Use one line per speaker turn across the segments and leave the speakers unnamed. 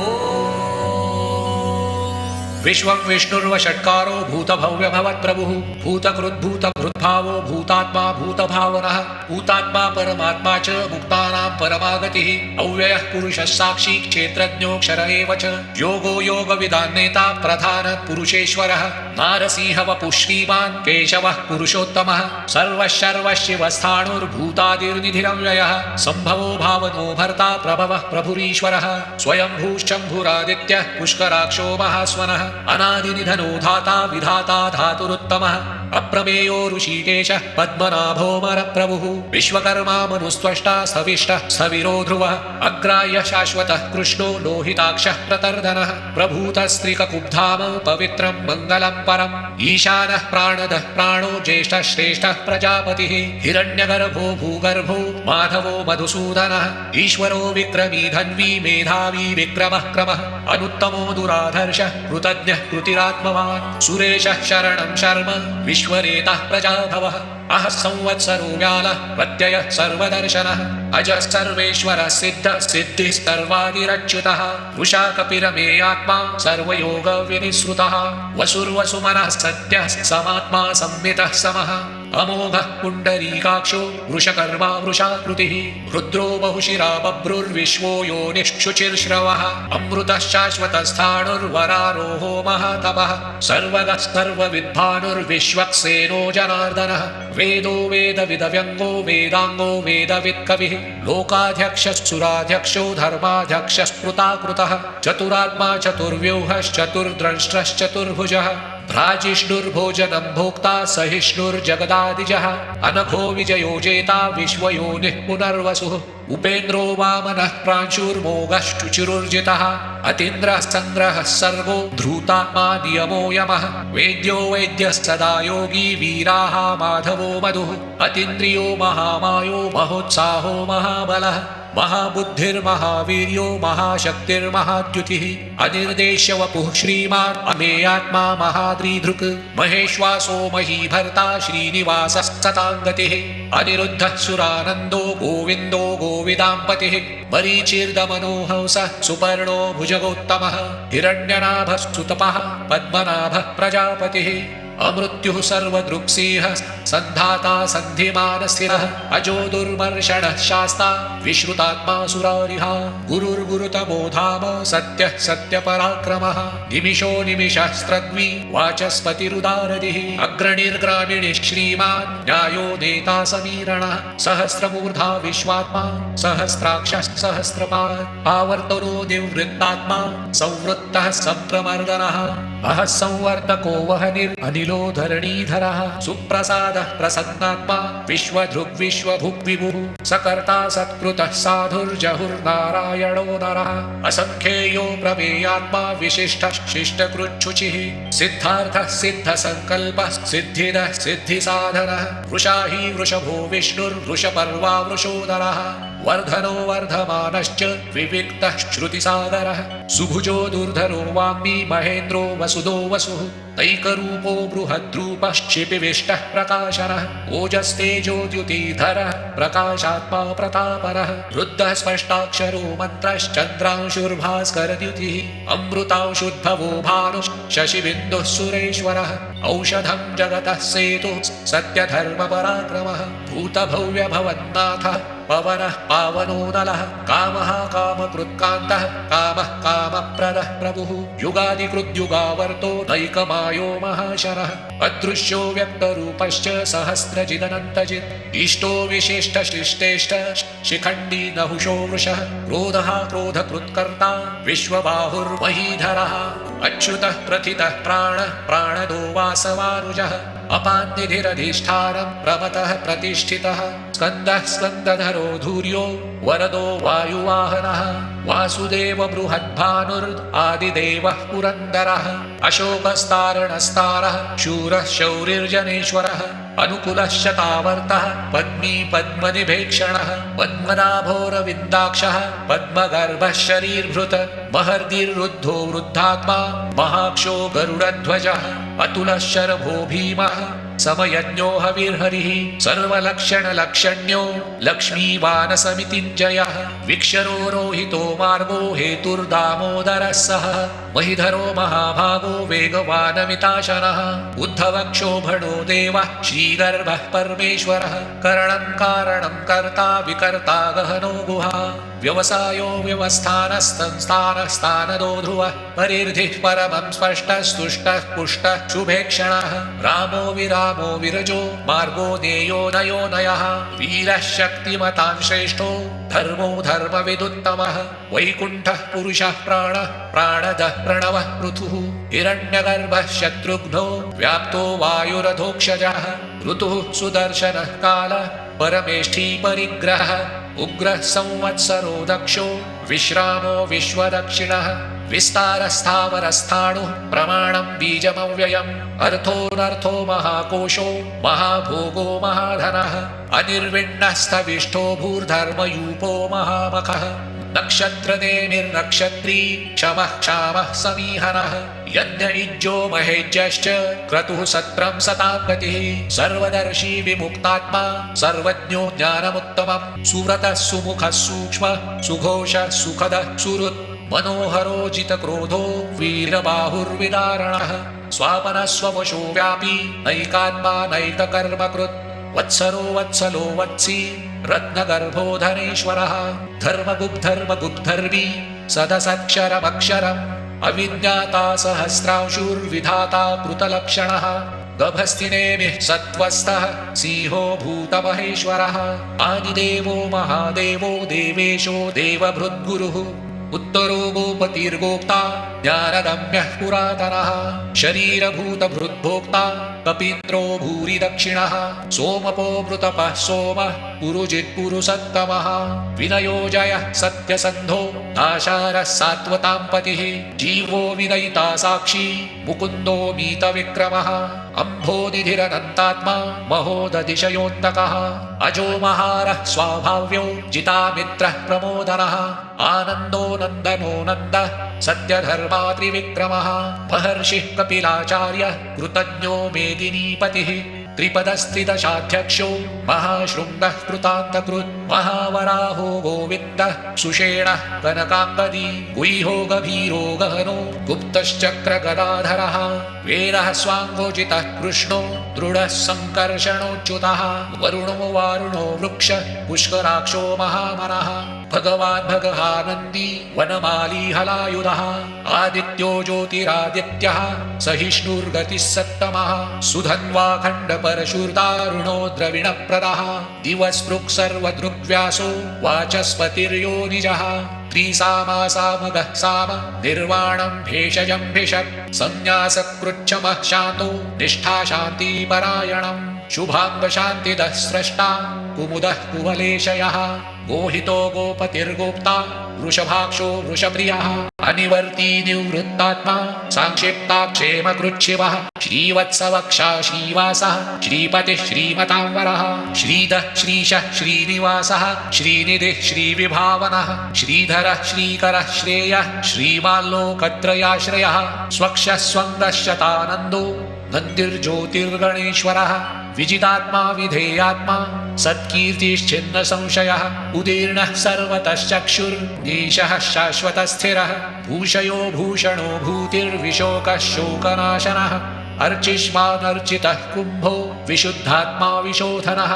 오. विश्वं विष्णुर्वषट्कारो भूतभव्यभवत्प्रभुः भूतकृद्भूतकृद्भावो भूतात्मा भूतभावनः भूतात्मा परमात्मा च मुक्तानां परमागतिः अव्ययः पुरुषः साक्षी क्षेत्रज्ञोऽक्षर एव च योगो योगविदान्नेता प्रधान पुरुषेश्वरः नारसिंह वपुः श्रीमान् केशवः पुरुषोत्तमः सर्वः सर्वशिवस्थाणुर्भूतादिर्निधिरव्ययः सम्भवो भावनो भर्ता प्रभवः प्रभुरीश्वरः स्वयंभूश्चम्भुरादित्यः पुष्कराक्षो महास्वनः अनादिनिधनो धाता विधाता धातुरुत्तमः। अप्रमेयो ऋषिकेशः पद्मनाभोमरप्रभुः। विश्वकर्मा मनुस्त्वष्टा सविष्टः सविरो ध्रुवः अग्राह्य शाश्वतः कृष्णो लोहिताक्षः प्रतर्दनः। प्रभूतस्त्रिककुब्धाम पवित्रं मङ्गलं परम्। ईशानः प्राणदः प्राणो ज्येष्ठः श्रेष्ठः प्रजापतिः। हिरण्यगर्भो भूगर्भो माधवो मधुसूदनः। ईश्वरो विक्रमी धन्वी मेधावी विक्रमः क्रमः। अनुत्तमो दुराधर्षः कृतज्ञः कृतिरात्मवान्। सुरेशः शरणं शर्म। विश्वरेतः प्रजाभवः अह संवत्सरो व्यालः प्रत्ययः सर्वदर्शनः। अजः सर्वेश्वरः सिद्धः। सिद्धिः सर्वादिरच्युतः वृषा कपिरमेयात्मा सर्वयोगविनिसृतः। वसुर्वसुमनः सत्यः। समात्मा संवितः समः। अमोघः पुण्डरीकाक्षो वृषकर्मा वृषाकृतिः रुद्रो बहुशिरा बभ्रुर्विश्वो यो निःशुचिर्श्रवः अमृतः शाश्वतस्थाणुर्वरारोहो महातपः सर्वगः सर्वविद्भानुर्विश्वक्सेनो जनार्दनः वेदो वेदविदव्यङ्गो वेदाङ्गो वेदवित्कविः लोकाध्यक्षश्चुराध्यक्षो धर्माध्यक्षस्पृताकृतः चतुरात्मा चतुर्व्यूहश्चतुर्द्रष्टश्चतुर्भुजः भ्राजिष्णुर्भोजनं भोक्ता सहिष्णुर्जगदादिजः। अनघो विजयो जेता विश्वयोनिः पुनर्वसुः उपेन्द्रो वामनः प्रांशुर्मोघश्चुचिरुर्जितः अतीन्द्रः सङ्ग्रहः सर्गो धृतात्मा नियमो यमः। वेद्यो वैद्यः सदा योगी वीराः माधवो मधुः। अतीन्द्रियो महामायो महोत्साहो महाबलः महाबुद्धिर्महावीर्यो, महाशक्तिर्महाद्युतिः। अनिर्देश्य वपुः श्रीमान् अमेयात्मा महाद्रीधृक्। महेश्वासो महीभर्ता श्रीनिवासः सताङ्गतिः। अनिरुद्धः सुरानन्दो गोविन्दो गोविदाम्पतिः। मरीचिर्दमनो हंसः सुपर्णो भुजगोत्तमः। हिरण्यनाभः सुतपः पद्मनाभः प्रजापतिः। अमृत्युः सर्वदृक्सिंह सन्धाता सन्धिमानस्थिरः अजो दुर्मर्षणः शास्ता विश्रुतात्मा सुरारिहा। गुरुर्गुरुतमो धाम सत्यः सत्यपराक्रमः निमिषो निमिषस्त्रद्वि वाचस्पतिरुदारदिः। अग्रणिर्ग्रामिणिः श्रीमान् न्यायो नेता समीरणः सहस्रमूर्धा विश्वात्मा सहस्राक्षः सहस्रपात् आवर्तनो निवृत्तात्मा संवृत्तः सम्प्रमर्दनः अहः संवर्तको वहनिर् अनिलो धरणीधरः। सुप्रसादः प्रसन्नात्मा विश्वधृग्विश्वभुग् विभुः सकर्ता सत्कृतः साधुर्जहुर्नारायणो नरः। असङ्ख्येयो प्रमेयात्मा विशिष्टः शिष्टकृच्छुचिः। सिद्धार्थः सिद्धसङ्कल्पः सिद्धिदः सिद्धिसाधनः। वृषा हि वृषभो विष्णुर्वृषपर्वा वृषोदरः वर्धनो वर्धमानश्च विविक्तः श्रुतिसागरः सुभुजो दुर्धरो वाग्मी महेन्द्रो वसुदो वसुः तैकरूपो बृहद्रूपश्चिपिविष्टः प्रकाशनः ओजस्तेजोद्युतिधरः प्रकाशात्मा प्रतापरः रुद्धः स्पष्टाक्षरो मन्त्रश्चन्द्रांशुर्भास्करद्युतिः अमृतांशुद्भवो भानुः शशिबिन्दुः सुरेश्वरः औषधं जगतः सेतुः सत्यधर्मपराक्रमः भूतभव्यभवन्नाथः पवनः पावनोदलः कामः कामकृत्कान्तः कामः कामप्रदः प्रभुः युगादिकृद्युगावर्तो नैकमायो महाशरः अदृश्यो व्यक्तरूपश्च सहस्रजिदनन्तजित् इष्टो विशिष्टशिष्टेष्ट शिखण्डी नहुषो वृषः क्रोधः क्रोधकृत्कर्ता विश्वबाहुर्महीधरः अच्युतः प्रथितः प्राणः प्राणदो वासवानुजः अपान्निधिरधिष्ठानं प्रमतः प्रतिष्ठितः स्कन्दः स्कन्दधरो धूर्यो वरदो वायुवाहनः, वासुदेव बृहद्भानुर् आदिदेवः पुरन्दरः, अशोकस्तारणस्तारः शूरः शौरिर्जनेश्वरः अनुकुलः शतावर्तः पद्मी पद्मनिभेक्षणः, पद्मनाभोरविन्दाक्षः पद्मगर्भः शरीर्भृत महर्दिरुद्धो वृद्धात्मा, महाक्षो गरुडध्वजः, अतुलः शरभो भीमः। समयज्ञो हविर्हरिः सर्वलक्षणलक्षण्यो लक्ष्मीवानसमितिञ्जयः विक्षरो रोहितो मार्गो हेतुर्दामोदरः सः महिधरो महाभागो वेगवानमिताशनः उद्धवक्षोभणो देवः श्रीगर्भः परमेश्वरः करणं कारणं कर्ता विकर्ता गहनो गुहा व्यवसायो व्यवस्थानस्तंस्थानस्तानदो ध्रुवः परिर्धिः परमं स्पष्टः स्तुष्टः पुष्टः, शुभेक्षणः रामो विरामो विरजो मार्गो नेयो नयो नयः। वीरः शक्तिमतान् श्रेष्ठो धर्मो धर्मविदुत्तमः। वैकुण्ठः पुरुषः प्राणः प्राणदः प्रणवः पृथुः। हिरण्यगर्भः शत्रुघ्नो व्याप्तो वायुरधोक्षजः। ऋतुः सुदर्शनः कालः परमेष्ठी परिग्रहः। उग्रः संवत्सरो दक्षो विश्रामो विश्वदक्षिणः। विस्तारस्थावरस्थाणुः प्रमाणं बीजमव्ययम् अर्थोऽनर्थो महाकोशो महाभोगो महाधनः अनिर्विण्णस्थविष्ठो भूर्धर्मयूपो महामखः। नक्षत्रनेमिर्नक्षत्री क्षमः क्षामः समीहनः। यज्ञ इज्जो महेज्यश्च क्रतुः सत्रं सतां गतिः सर्वदर्शी विमुक्तात्मा सर्वज्ञो ज्ञानमुत्तमम्। सुव्रतः सुमुखः सूक्ष्मः सुघोषः सुखदः सुहृत्। मनोहरो जितक्रोधो वीरबाहुर्विदारणः स्वापनः स्ववशो व्यापी नैकात्मा नैककर्मकृत् वत्सरो वत्सलो वत्सी रत्नगर्भो धनेश्वरः धर्मगुग्धर्मगुग्धर्वी सदसक्षरमक्षरम्। अविज्ञाता सहस्रांशुर्विधाता कृतलक्षणः। गभस्तिनेमिः सत्त्वस्थः सिंहो भूतमहेश्वरः। आदिदेवो महादेवो देवेशो देवभृद्गुरुः। उत्तरो गोपतिर्गोप्ता ज्ञानगम्यः पुरातनः शरीरभूतभृद्भोक्ता। कपीन्द्रो भूरि दक्षिणः सोमपो मृतपः सोमः पुरुजित्पुरुसत्तमः विनयो जयः सत्यसन्धो नाशारः सात्वतां पतिः जीवो विनयिता साक्षी मुकुन्दो मीतविक्रमः। अम्भोनिधिरनन्तात्मा महोदधिशयोन्तकः अजो महारः स्वाभाव्यो जितामित्रः प्रमोदनः। आनन्दो नन्दनो नन्दः सत्यधर्मात्रिविक्रमः महर्षिः कपिलाचार्यः कृतज्ञो मेदिनीपतिः त्रिपदस्थितशाध्यक्षो महाशृङ्गः कृतान्तकृत् महावराहो गोविन्दः सुषेणः कनकाङ्गदी गुह्यो गभीरो गहनो गुप्तश्चक्रगदाधरः वेदः स्वाङ्गोचितः कृष्णो दृढः सङ्कर्षणोच्युतः वरुणो वारुणो वृक्ष पुष्कराक्षो महामनः भगवान् भगहानन्दी वनमाली हलायुधः आदित्यो ज्योतिरादित्यः सहिष्णुर्गतिः सत्तमः सुधन्वाखण्ड परशुर्दारुणो द्रविणप्रदः दिवस्पृक् सर्वदृग्व्यासो वाचस्पतिर्यो निजः त्रिसामासामगः साम निर्वाणं भेषजं भिषक् संन्यासकृच्छमः शान्तो निष्ठा शान्तिपरायणम् शुभाङ्गशान्तिदः स्रष्टा कुमुदः कुवलेशयः। गोहितो गोपतिर्गोप्ता वृषभाक्षो वृषप्रियः, अनिवर्ती निवृत्तात्मा साङ्क्षिप्ताक्षेमकृच्छिवः श्रीवत्सवक्षा श्रीवासः, श्रीपतिः श्रीमताम्बरः, श्रीधः श्रीशः श्रीनिवासः, श्रीनिधिः श्रीविभावनः, श्रीधरः श्रीकरः श्रेयः श्रीमाल्लोकत्रयाश्रयः स्वक्षः स्वङ्गशतानन्दो नन्दिर्ज्योतिर्गणेश्वरः, विजितात्मा विधेयात्मा सत्कीर्तिश्चिन्न संशयः उदीर्णः सर्वतश्चक्षुर्नीशः शाश्वतस्थिरः भूषयो भूषणो भूतिर्विशोकः शोकनाशनः अर्चिष्मानर्चितः कुम्भो विशुद्धात्मा विशोधनः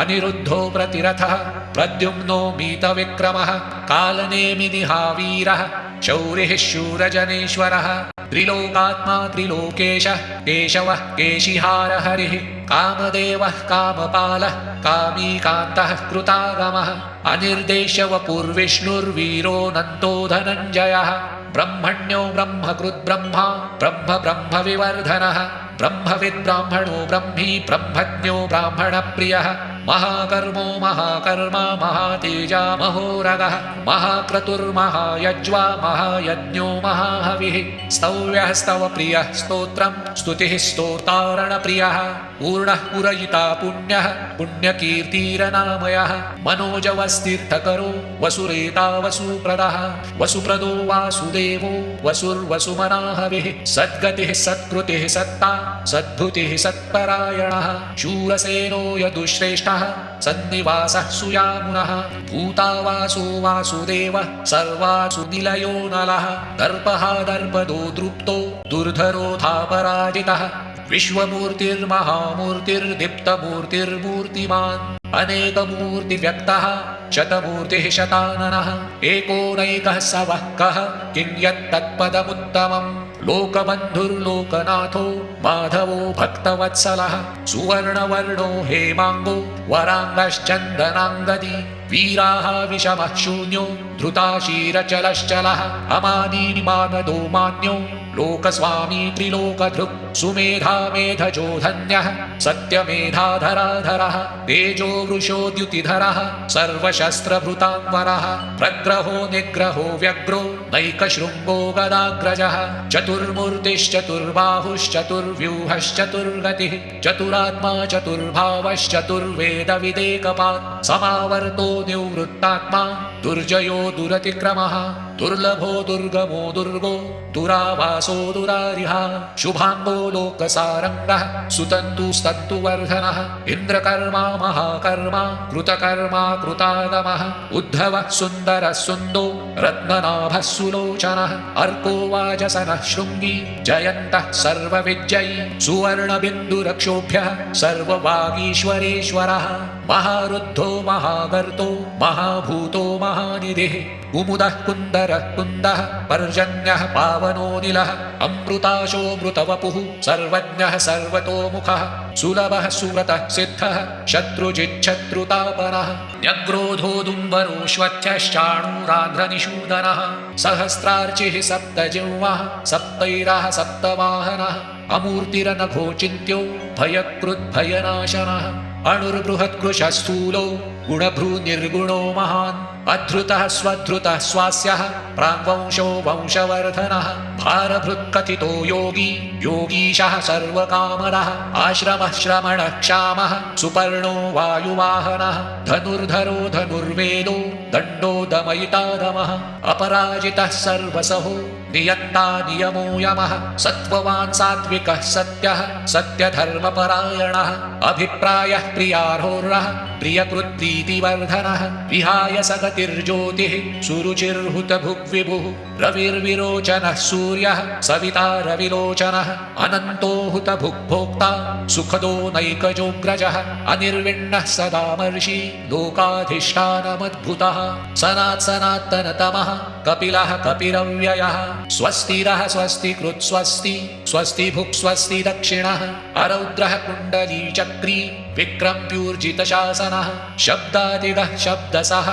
अनिरुद्धो प्रतिरथः प्रद्युम्नो मीतविक्रमः कालनेमिनिहावीरः शौरिः शूरजनेश्वरः त्रिलोकात्मा त्रिलोकेशः केशवः केशिहारहरिः कामदेवः कामपालः कामीकान्तः कृतागमः अनिर्देशवपुर्विष्णुर्वीरो नन्दो धनञ्जयः ब्रह्मण्यो ब्रह्मकृद्ब्रह्मा ब्रह्म ब्रह्मविवर्धनः ब्रह्मविद्ब्राह्मणो ब्रह्मी ब्रह्मज्ञो ब्राह्मणप्रियः महाकर्मो महाकर्मा महातेजा महोरगः महाक्रतुर्महायज्वा महायज्ञो महाहविः। स्तव्यः स्तव प्रियः स्तोत्रम्, स्तुतिः स्तोतारणप्रियः। पूर्णः पुरयिता पुण्यः, पुण्यकीर्तिरनामयः। मनोजवस्तीर्थकरो, वसुरेता वसुप्रदः। वसुप्रदो वासुदेवो, वसुर्वसुमनाहविः। सद्गतिः सत्कृतिः सत्ता, सद्भुतिः सत्परायणः। शूरसेनो यदुश्रेष्ठः सन्निवासः सुयामुनः। भूता वासो वासुदेवः। सर्वासु निलयो नलः। दर्पः दर्पदो दृप्तो दुर्धरोधापराजितः विश्वमूर्तिर्महामूर्तिर्दीप्तमूर्तिर्मूर्तिमान्। अनेकमूर्तिव्यक्तः। शतमूर्तिः शताननः। एकोनैकः स वः कः। किं यत्तत्पदमुत्तमम् लोकबन्धुर्लोकनाथो माधवो भक्तवत्सलः सुवर्णवर्णो हेमाङ्गो वराङ्गश्चन्दनाङ्गदी वीराः विषमः शून्यो धृताशीरचलश्चलः अमानीनि मानदो मान्यो। लोकस्वामी त्रिलोकधृक् सुमेधा मेधजो धन्यः सत्यमेधाधराधरः तेजो वृषोद्युतिधरः सर्वशस्त्रभृताङ्वरः प्रग्रहो निग्रहो व्यग्रो नैकशृङ्गो गदाग्रजः चतुर्मूर्तिश्चतुर्बाहुश्चतुर्व्यूहश्चतुर्गतिः चतुरात्मा चतुर्भावश्चतुर्वेदविदेकपात् समावर्तो निवृत्तात्मा दुर्जयो दुरतिक्रमः। दुर्लभो दुर्गमो दुर्गो, दुरावासो दुरारिः शुभाङ्गो लोकसारङ्गः सुतन्तुस्तन्तुवर्धनः इन्द्रकर्मा महाकर्मा, कृतकर्मा कृतागमः, उद्धवः सुन्दरः सुन्दो, रत्ननाभः सुलोचनः, अर्को वाजसनः शृङ्गी, जयन्तः सर्वविजयी सुवर्णबिन्दुरक्षोभ्यः सर्ववागीश्वरेश्वरः, महारुद्धो महागर्तो, महाभूतो महानिधिः कुमुदः कुन्दरः कुन्दः पर्जन्यः पावनोऽनिलः अमृताशोऽमृतवपुः सर्वज्ञः सर्वतोमुखः सुलभः सुव्रतः सिद्धः शत्रुजिच्छत्रुतापनः न्यग्रोधोदुम्बरोऽश्वत्यश्चाणूराध्रनिषूदनः सहस्रार्चिः सप्तजिह्वः सप्तैरः सप्तवाहनः अमूर्तिरनघोचिन्त्यो भयकृद्भयनाशनः अणुर्बृहत्कृशस्थूलो गुणभ्रूनिर्गुणो महान् अधृतः स्वधृतः स्वास्यः प्राङ्वंशो वंशवर्धनः भारभृत्कथितो योगी योगीशः सर्वकामरः आश्रमः श्रमणः क्षामः सुपर्णो वायुवाहनः धनुर्धरो धनुर्वेदो दण्डो दमयितादमः अपराजितः सर्वसहो नियन्ता नियमो यमः सत्त्ववान् सात्विकः सत्यः सत्यधर्मपरायणः अभिप्रायः प्रियार्होर्रः प्रियकृत्प्रीतिवर्धनः विहाय सगतिर्ज्योतिः सुरुचिर्हुतभुग्विभुः। रविर्विरोचनः सूर्यः सविता रविलोचनः अनन्तो हुतभुग्भोक्ता सुखदो नैकजोग्रजः अनिर्विण्णः सदामर्षि लोकाधिष्ठानमद्भुतः सनात् सनातनतमः कपिलः कपिरव्ययः स्वस्तिरः स्वस्ति कृत् स्वस्ति स्वस्ति भुक् स्वस्ति दक्षिणः अरौद्रः कुण्डली चक्री विक्रम्प्यूर्जितशासनः शब्दादिगः शब्दसः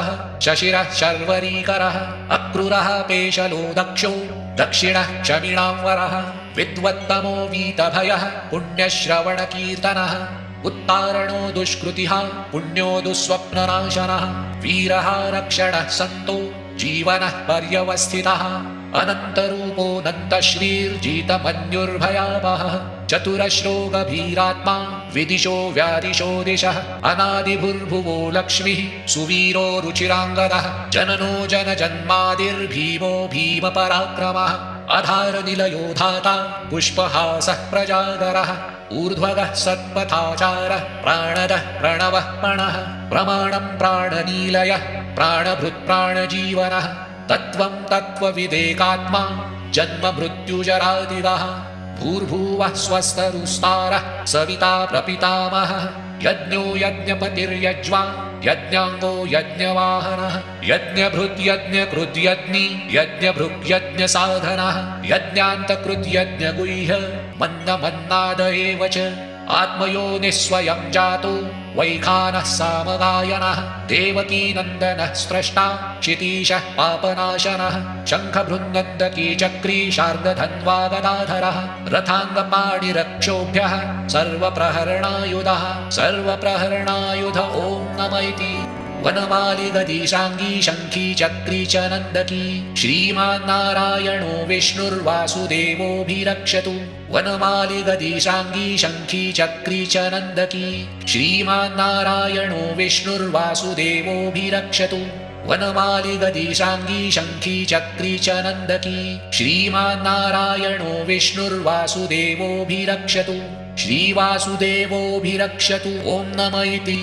शशिरः शर्वरीकरः अक्रूरः पेशलो दक्षो दक्षिणः क्षमिणांवरः विद्वत्तमो वीतभयः पुण्यश्रवणकीर्तनः उत्तारणो दुष्कृतिः पुण्यो दुःस्वप्ननाशनः वीरः रक्षणः सन्तो जीवनः पर्यवस्थितः अनन्तरूपोऽनन्तश्रीर्जितमन्युर्भयावहः चतुरश्रो गभीरात्मा विदिशो व्यादिशो दिशः। अनादिभुर्भुवो लक्ष्मीः, सुवीरो रुचिराङ्गदः। जननो जनजन्मादिर्भीमो भीमपराक्रमः। अधारनिलयो धाता, पुष्पहासः प्रजागरः। ऊर्ध्वगः सत्पथाचारः, प्राणदः प्रणवः पणः। प्रमाणं प्राणनीलयः प्राणभृत्प्राणजीवनः तत्त्वं तत्त्वविदेकात्मा जन्ममृत्युजरादिवः भूर्भुवः स्वस्तरुस्तारः सविता प्रपितामहः यज्ञो यज्ञपतिर्यज्वा यज्ञाङ्गो यज्ञवाहनः यज्ञभृद्यज्ञकृद्यज्ञी यज्ञभृग्यज्ञसाधनः यज्ञान्तकृद्यज्ञगुह्य मन्नमन्नाद एव च आत्मयो निस्वयं जातो, वैखानः सामगायनः देवकीनन्दनः स्रष्टा, क्षितीशः पापनाशनः शङ्खभृङ्गन्दकी चक्री शार्दधन्वा गदाधरः रथाङ्गपाणिरक्षोभ्यः, सर्वप्रहरणायुधः, सर्वप्रहरणायुध ॐ नम इति। वनमालि गदीशाङ्गी शङ्खी चक्री च नन्दकी श्रीमान्नारायणो विष्णुर्वासुदेवोऽभिरक्षतु। वनमालि गदीशाङ्गी शङ्खी चक्री च नन्दकी श्रीमान्नारायणो विष्णुर्वासुदेवोऽभिरक्षतु। वनमालि गदीशाङ्गी शङ्खी चक्री च नन्दकी श्रीमान्नारायणो विष्णुर्वासुदेवोऽभिरक्षतु। श्रीवासुदेवोऽभिरक्षतु। ॐ नम इति